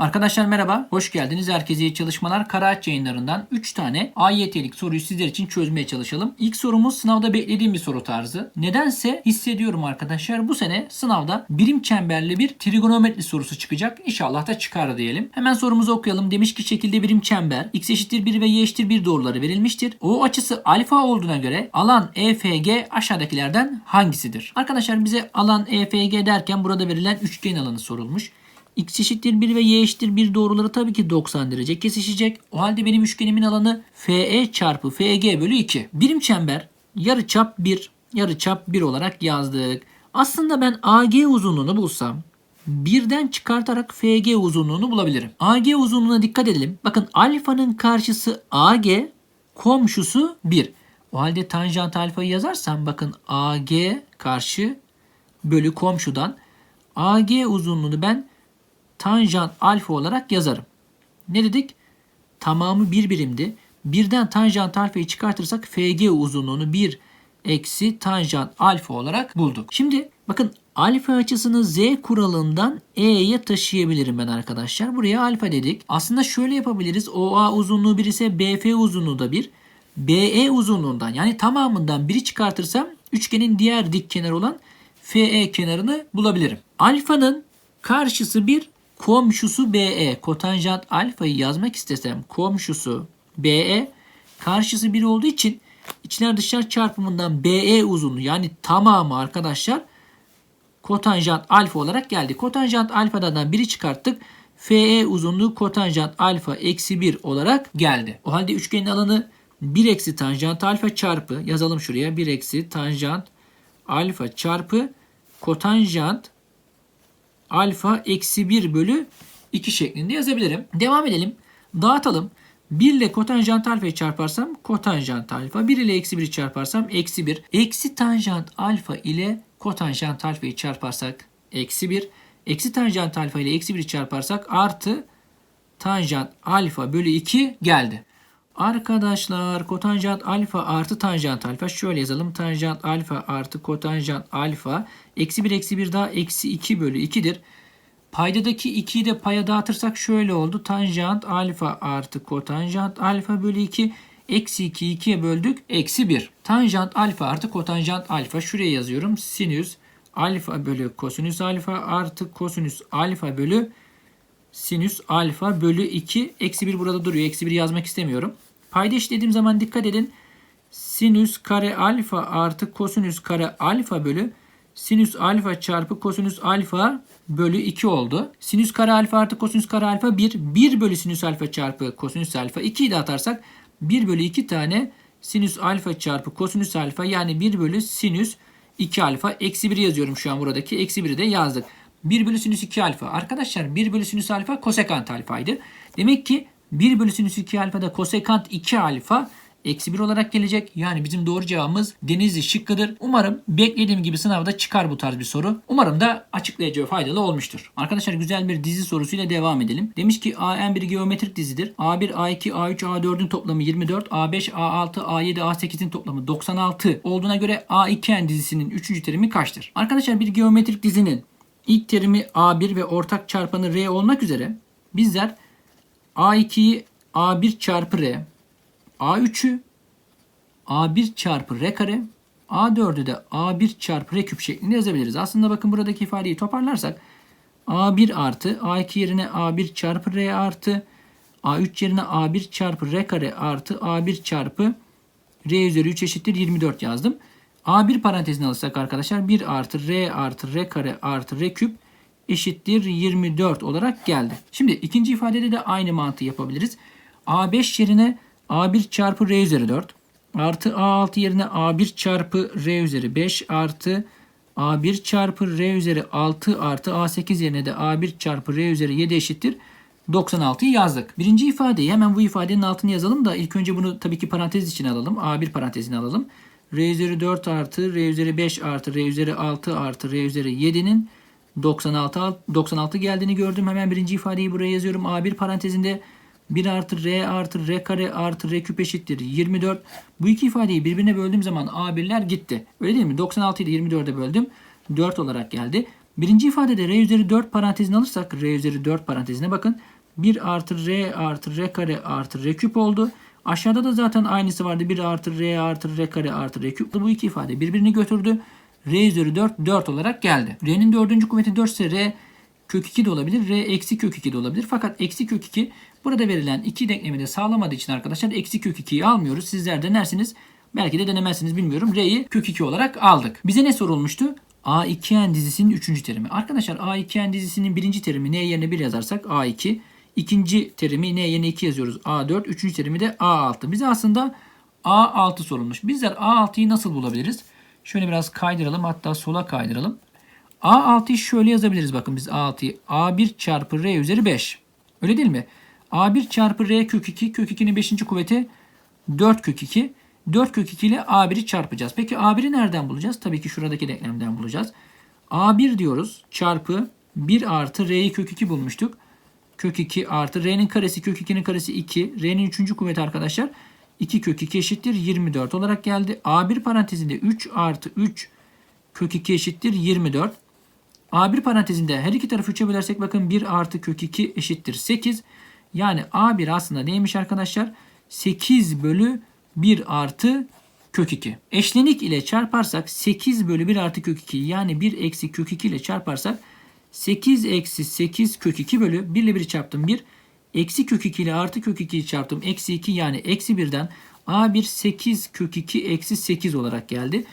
Arkadaşlar merhaba, hoş geldiniz. Herkese iyi çalışmalar. Karaağaç yayınlarından 3 tane AYT'lik soruyu sizler için çözmeye çalışalım. İlk sorumuz sınavda beklediğim bir soru tarzı. Nedense hissediyorum arkadaşlar bu sene sınavda birim çemberli bir trigonometri sorusu çıkacak. İnşallah da çıkar diyelim. Hemen sorumuzu okuyalım. Demiş ki şekilde birim çember x eşittir 1 ve y eşittir 1 doğruları verilmiştir. O açısı alfa olduğuna göre alan EFG aşağıdakilerden hangisidir? Arkadaşlar bize alan EFG derken burada verilen üçgen alanı sorulmuş. X eşittir 1 ve Y eşittir 1 doğruları tabii ki 90 derece kesişecek. O halde benim üçgenimin alanı FE çarpı FG bölü 2. Birim çember yarıçap 1, yarıçap 1 olarak yazdık. Aslında ben AG uzunluğunu bulsam birden çıkartarak FG uzunluğunu bulabilirim. AG uzunluğuna dikkat edelim. Bakın alfanın karşısı AG, komşusu 1. O halde tanjant alfayı yazarsam bakın AG karşı bölü komşudan AG uzunluğunu ben tanjant alfa olarak yazarım. Ne dedik? Tamamı bir birimdi. Birden tanjant alfayı çıkartırsak FG uzunluğunu 1 eksi tanjant alfa olarak bulduk. Şimdi bakın alfa açısını Z kuralından E'ye taşıyabilirim ben arkadaşlar. Buraya alfa dedik. Aslında şöyle yapabiliriz. OA uzunluğu 1 ise BF uzunluğu da 1. BE uzunluğundan yani tamamından biri çıkartırsam üçgenin diğer dik kenarı olan FE kenarını bulabilirim. Alfanın karşısı 1, komşusu BE. Kotanjant alfayı yazmak istesem komşusu BE karşısı 1 olduğu için içler dışlar çarpımından BE uzunluğu yani tamamı arkadaşlar kotanjant alfa olarak geldi. Kotanjant alfadan biri çıkarttık. FE uzunluğu kotanjant alfa eksi 1 olarak geldi. O halde üçgenin alanı 1 eksi tanjant alfa çarpı yazalım şuraya 1 eksi tanjant alfa çarpı kotanjant alfa eksi 1 bölü 2 şeklinde yazabilirim. Devam edelim. Dağıtalım. 1 ile kotanjant alfayı çarparsam kotanjant alfa. 1 ile eksi 1'i çarparsam eksi 1. Eksi tanjant alfa ile kotanjant alfayı çarparsak eksi 1. Eksi tanjant alfa ile eksi 1'i çarparsak artı tanjant alfa bölü 2 geldi. Arkadaşlar kotanjant alfa artı tanjant alfa şöyle yazalım. Tanjant alfa artı kotanjant alfa eksi 1 eksi 1 daha eksi 2 bölü 2'dir. Paydadaki 2'yi de paya dağıtırsak şöyle oldu. Tanjant alfa artı kotanjant alfa bölü 2 eksi 2'yi 2'ye böldük. Eksi 1. Tanjant alfa artı kotanjant alfa şuraya yazıyorum. Sinüs alfa bölü kosinüs alfa artı kosinüs alfa bölü sinüs alfa bölü 2 eksi 1 burada duruyor. Eksi 1 yazmak istemiyorum. Payda işlediğim zaman dikkat edin. Sinüs kare alfa artı kosinüs kare alfa bölü sinüs alfa çarpı kosinüs alfa bölü 2 oldu. Sinüs kare alfa artı kosinüs kare alfa 1. 1 bölü sinüs alfa çarpı kosinüs alfa 2'yi de atarsak 1 bölü 2 tane sinüs alfa çarpı kosinüs alfa yani 1 bölü sinüs 2 alfa eksi 1 yazıyorum şu an buradaki. Eksi 1'i de yazdık. 1 bölü sinüs 2 alfa. Arkadaşlar 1 bölü sinüs alfa kosekant alfaydı. Demek ki 1 bölü sinüs 2 alfa da kosekant 2 alfa eksi 1 olarak gelecek. Yani bizim doğru cevabımız Denizli şıkkıdır. Umarım beklediğim gibi sınavda çıkar bu tarz bir soru. Umarım da açıklayıcı ve faydalı olmuştur. Arkadaşlar güzel bir dizi sorusuyla devam edelim. Demiş ki AN bir geometrik dizidir. A1, A2, A3, A4'ün toplamı 24. A5, A6, A7, A8'in toplamı 96 olduğuna göre A2N dizisinin 3. terimi kaçtır? Arkadaşlar bir geometrik dizinin ilk terimi A1 ve ortak çarpanı R olmak üzere bizler A2'yi A1 çarpı R, A3'ü A1 çarpı R kare, A4'ü de A1 çarpı R küp şeklinde yazabiliriz. Aslında bakın buradaki ifadeyi toparlarsak A1 artı A2 yerine A1 çarpı R artı A3 yerine A1 çarpı R kare artı A1 çarpı R üzeri 3 eşittir 24 yazdım. A1 parantezine alırsak arkadaşlar 1 artı R artı R kare artı R küp eşittir 24 olarak geldi. Şimdi ikinci ifadede de aynı mantığı yapabiliriz. A5 yerine A1 çarpı R üzeri 4 artı A6 yerine A1 çarpı R üzeri 5 artı A1 çarpı R üzeri 6 artı A8 yerine de A1 çarpı R üzeri 7 eşittir 96'yı yazdık. Birinci ifadeyi hemen bu ifadenin altını yazalım da ilk önce bunu tabii ki parantez içine alalım. A1 parantezine alalım. R üzeri 4 artı R üzeri 5 artı R üzeri 6 artı R üzeri 7'nin 96, 96 geldiğini gördüm. Hemen birinci ifadeyi buraya yazıyorum. A1 parantezinde 1 artı R artı R kare artı R küp eşittir 24. Bu iki ifadeyi birbirine böldüğüm zaman A1'ler gitti. Öyle değil mi? 96'yı da 24'e böldüm. 4 olarak geldi. Birinci ifadede r üzeri 4 parantezini alırsak r üzeri 4 parantezine bakın. 1 artı r artı r kare artı r küp oldu. Aşağıda da zaten aynısı vardı. 1 artı r artı r kare artı r küp. Bu iki ifade birbirini götürdü. R üzeri 4 4 olarak geldi. r'nin dördüncü kuvveti 4 ise r kök 2 de olabilir. R eksi kök 2 de olabilir. Fakat eksi kök 2 burada verilen iki denklemi de sağlamadığı için arkadaşlar eksi kök 2'yi almıyoruz. Sizler denersiniz. Belki de denemezsiniz bilmiyorum. R'yi kök 2 olarak aldık. Bize ne sorulmuştu? A2N dizisinin 3. terimi. Arkadaşlar A2N dizisinin 1. terimi n yerine 1 yazarsak A2. İkinci terimi n yerine 2 yazıyoruz. A4. Üçüncü terimi de A6. Bize aslında A6 sorulmuş. Bizler A6'yı nasıl bulabiliriz? Şöyle biraz kaydıralım. Hatta sola kaydıralım. A6'yı şöyle yazabiliriz bakın biz A6'yı. A1 çarpı R üzeri 5. Öyle değil mi? A1 çarpı R kök 2. Kök 2'nin 5. kuvveti 4 kök 2. 4 kök 2 ile A1'i çarpacağız. Peki A1'i nereden bulacağız? Tabii ki şuradaki denklemden bulacağız. A1 diyoruz çarpı 1 artı R'yi kök 2 bulmuştuk. Kök 2 artı R'nin karesi kök 2'nin karesi 2. R'nin 3. kuvveti arkadaşlar 2 kök 2 eşittir 24 olarak geldi. A1 parantezinde 3 artı 3 kök 2 eşittir 24. A1 parantezinde her iki tarafı 3'e bölersek bakın 1 artı kök 2 eşittir 8. Yani A1 aslında neymiş arkadaşlar? 8 bölü 1 artı kök 2. Eşlenik ile çarparsak 8 bölü 1 artı kök 2 yani 1 eksi kök 2 ile çarparsak 8 eksi 8 kök 2 bölü 1 ile 1'i çarptım 1. Eksi kök 2 ile artı kök 2'yi çarptım. Eksi 2 yani eksi 1'den A1 8 kök 2 eksi 8 olarak geldi.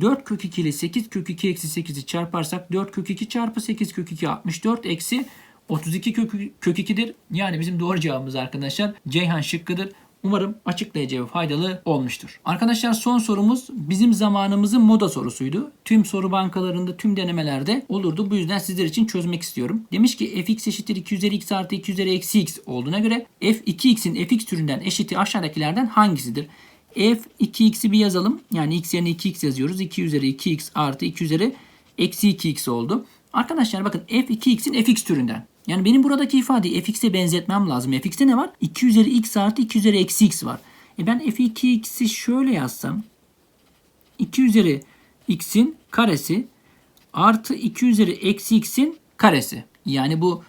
4 kök 2 ile 8 kök 2 eksi 8'i çarparsak 4 kök 2 çarpı 8 kök 2 64 eksi 32 kök, kök 2'dir. Yani bizim doğru cevabımız arkadaşlar Ceyhan şıkkıdır. Umarım açıklayıcı ve faydalı olmuştur. Arkadaşlar son sorumuz bizim zamanımızın moda sorusuydu. Tüm soru bankalarında, tüm denemelerde olurdu. Bu yüzden sizler için çözmek istiyorum. Demiş ki fx eşittir 2 üzeri x artı 2 üzeri eksi x olduğuna göre f2x'in fx türünden eşiti aşağıdakilerden hangisidir? f2x'i bir yazalım. Yani x yerine 2x yazıyoruz. 2 üzeri 2x artı 2 üzeri eksi 2x oldu. Arkadaşlar bakın f2x'in fx türünden. Yani benim buradaki ifadeyi fx'e benzetmem lazım. fx'te ne var? 2 üzeri x artı 2 üzeri eksi x var. E ben f2x'i şöyle yazsam 2 üzeri x'in karesi artı 2 üzeri eksi x'in karesi. Yani bu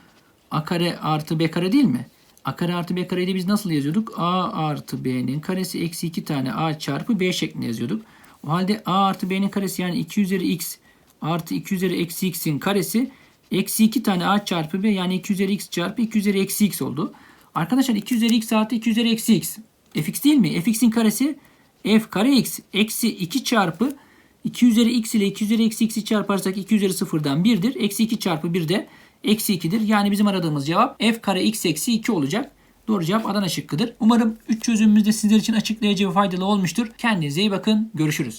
a kare artı b kare değil mi? a kare artı b kareyi de biz nasıl yazıyorduk? a artı b'nin karesi eksi 2 tane a çarpı b şeklinde yazıyorduk. O halde a artı b'nin karesi yani 2 üzeri x artı 2 üzeri eksi x'in karesi eksi 2 tane a çarpı b yani 2 üzeri x çarpı 2 üzeri eksi x oldu. Arkadaşlar 2 üzeri x artı 2 üzeri eksi x. fx değil mi? fx'in karesi f kare x eksi 2 çarpı 2 üzeri x ile 2 üzeri eksi x'i çarparsak 2 üzeri sıfırdan 1'dir. Eksi 2 çarpı 1 de eksi 2'dir. Yani bizim aradığımız cevap f kare x eksi 2 olacak. Doğru cevap Adana şıkkıdır. Umarım 3 çözümümüz de sizler için açıklayıcı ve faydalı olmuştur. Kendinize iyi bakın. Görüşürüz.